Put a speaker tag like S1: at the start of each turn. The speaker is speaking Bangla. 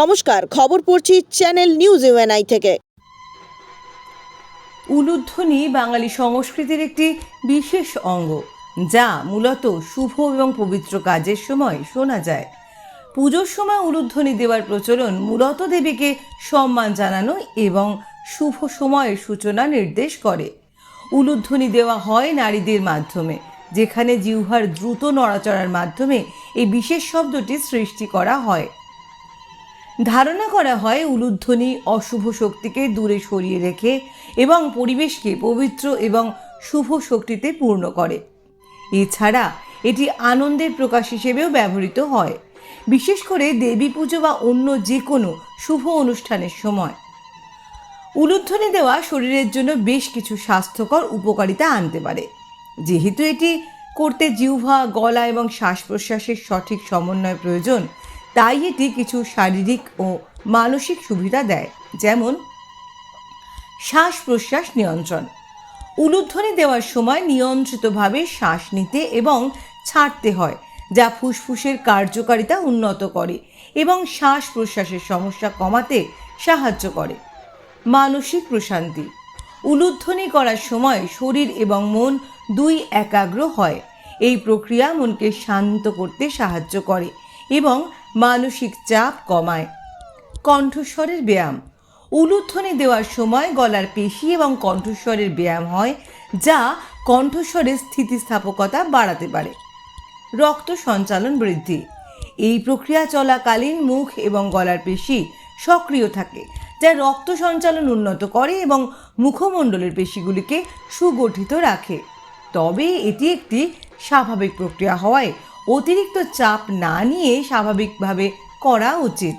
S1: নমস্কার, খবর পড়ছি চ্যানেল নিউজ ইউএনআই থেকে।
S2: উলুধ্বনি বাঙালি সংস্কৃতির একটি বিশেষ অঙ্গ, যা মূলত শুভ এবং পবিত্র কাজের সময় শোনা যায়। পুজোর সময় উলুধ্বনি দেওয়ার প্রচলন মূলত দেবীকে সম্মান জানানো এবং শুভ সময়ের সূচনা নির্দেশ করে। উলুধ্বনি দেওয়া হয় নারীদের মাধ্যমে, যেখানে জিহ্বার দ্রুত নড়াচড়ার মাধ্যমে এই বিশেষ শব্দটি সৃষ্টি করা হয়। ধারণা করা হয় উলুধ্বনি অশুভ শক্তিকে দূরে সরিয়ে রেখে এবং পরিবেশকে পবিত্র এবং শুভ শক্তিতে পূর্ণ করে। এছাড়া এটি আনন্দের প্রকাশ হিসেবেও ব্যবহৃত হয়, বিশেষ করে দেবী পুজো বা অন্য যে কোনো শুভ অনুষ্ঠানের সময়। উলুধ্বনি দেওয়া শরীরের জন্য বেশ কিছু স্বাস্থ্যকর উপকারিতা আনতে পারে। যেহেতু এটি করতে জিহ্বা, গলা এবং শ্বাস প্রশ্বাসের সঠিক সমন্বয় প্রয়োজন তাই এটি কিছু শারীরিক ও মানসিক সুবিধা দেয়, যেমন শ্বাস প্রশ্বাস নিয়ন্ত্রণ। উলুধ্বনি দেওয়ার সময় নিয়ন্ত্রিতভাবে শ্বাস নিতে এবং ছাড়তে হয়, যা ফুসফুসের কার্যকারিতা উন্নত করে এবং শ্বাস প্রশ্বাসের সমস্যা কমাতে সাহায্য করে। মানসিক প্রশান্তি। উলুধ্বনি করার সময় শরীর এবং মন দুই একাগ্র হয়। এই প্রক্রিয়া মনকে শান্ত করতে সাহায্য করে এবং মানসিক চাপ কমায়। কণ্ঠস্বরের ব্যায়াম। উলুধ্বনি দেওয়ার সময় গলার পেশি এবং কণ্ঠস্বরের ব্যায়াম হয়, যা কণ্ঠস্বরের স্থিতিস্থাপকতা বাড়াতে পারে। রক্ত সঞ্চালন বৃদ্ধি। এই প্রক্রিয়া চলাকালীন মুখ এবং গলার পেশি সক্রিয় থাকে, যা রক্ত সঞ্চালন উন্নত করে এবং মুখমণ্ডলের পেশিগুলিকে সুগঠিত রাখে। তবে এটি একটি স্বাভাবিক প্রক্রিয়া হওয়ায় অতিরিক্ত চাপ না নিয়ে স্বাভাবিকভাবে করা উচিত।